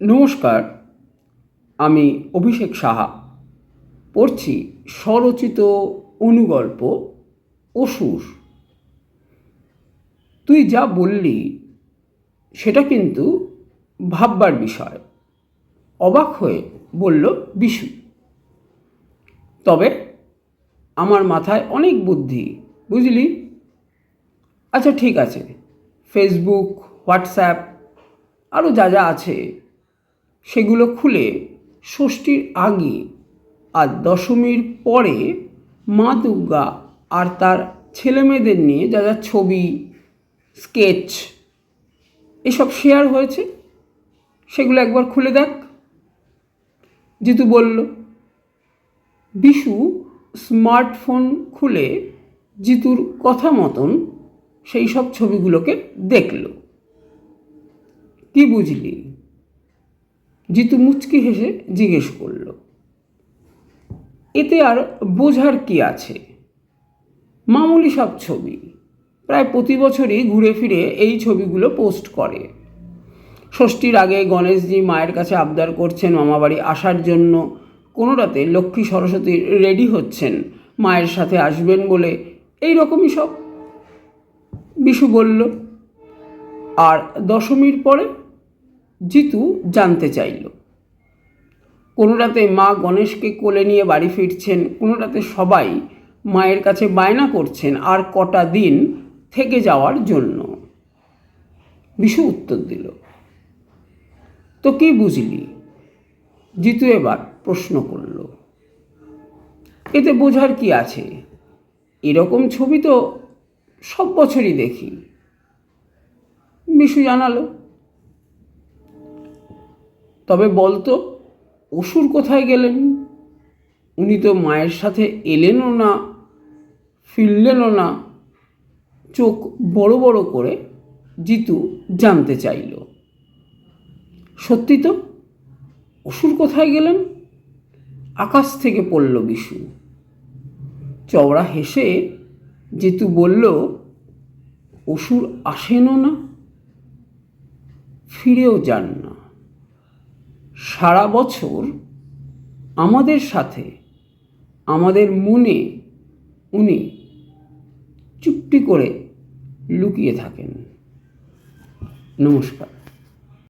নমস্কার, আমি অভিষেক সাহা। পড়ছি স্বরচিত অনুগল্প অসুর। তুই যা বললি, সেটা কিন্তু ভাববার বিষয়। অবাক হয়ে বলল বিশু, তবে আমার মাথায় অনেক বুদ্ধি, বুঝলি? আচ্ছা ঠিক আছে। ফেসবুক, হোয়াটসঅ্যাপ, আরও যা যা আছে সেগুলো খুলে ষষ্ঠীর আগে আর দশমীর পরে মা দুর্গা আর তার ছেলেমেয়েদের নিয়ে যা যা ছবি, স্কেচ এসব শেয়ার হয়েছে। সেগুলো একবার খুলে দেখ। জিতু বলল, বিশু স্মার্টফোন খুলে জিতুর কথা মতন সেই সব ছবিগুলোকে দেখল। কি বুঝলি? জিতু মুচকি হেসে জিজ্ঞেস করল, এতে আর বোঝার কি আছে? মামুলি সব ছবি। প্রায় প্রতি বছরই ঘুরে ফিরে এই ছবিগুলো পোস্ট করে। ষষ্ঠীর আগে গণেশজি মায়ের কাছে আবদার করছেন মামাবাড়ি আসার জন্য। কোনো রাতে লক্ষ্মী সরস্বতী রেডি হচ্ছেন, মায়ের সাথে আসবেন বলে এই রকমই সব। বিশু বলল, আর দশমীর পরে জিতু জানতে চাইল। কোনো রাতে মা গণেশকে কোলে নিয়ে বাড়ি ফিরছেন, কোনো রাতে সবাই মায়ের কাছে বায়না করছেন আর কটা দিন থেকে যাওয়ার জন্য। বিশু উত্তর দিল, তো কি বুঝলি? জিতু এবার প্রশ্ন করল, এতে বোঝার কি আছে? এরকম ছবি তো সব বছরই দেখি। বিশু জানালো তবে বলতো, অসুর কোথায় গেলেন? উনি তো মায়ের সাথে এলেনও না, ফিরলেনও না। চোখ বড় বড় করে জিতু জানতে চাইল। সত্যি তো? অসুর কোথায় গেলেন? আকাশ থেকে পড়ল বিশু। চওড়া হেসে জিতু বলল, অসুর আসেনও না, ফিরেও যান না। সারা বছর আমাদের সাথে আমাদের মনে উনি চুপটি করে লুকিয়ে থাকেন। নমস্কার।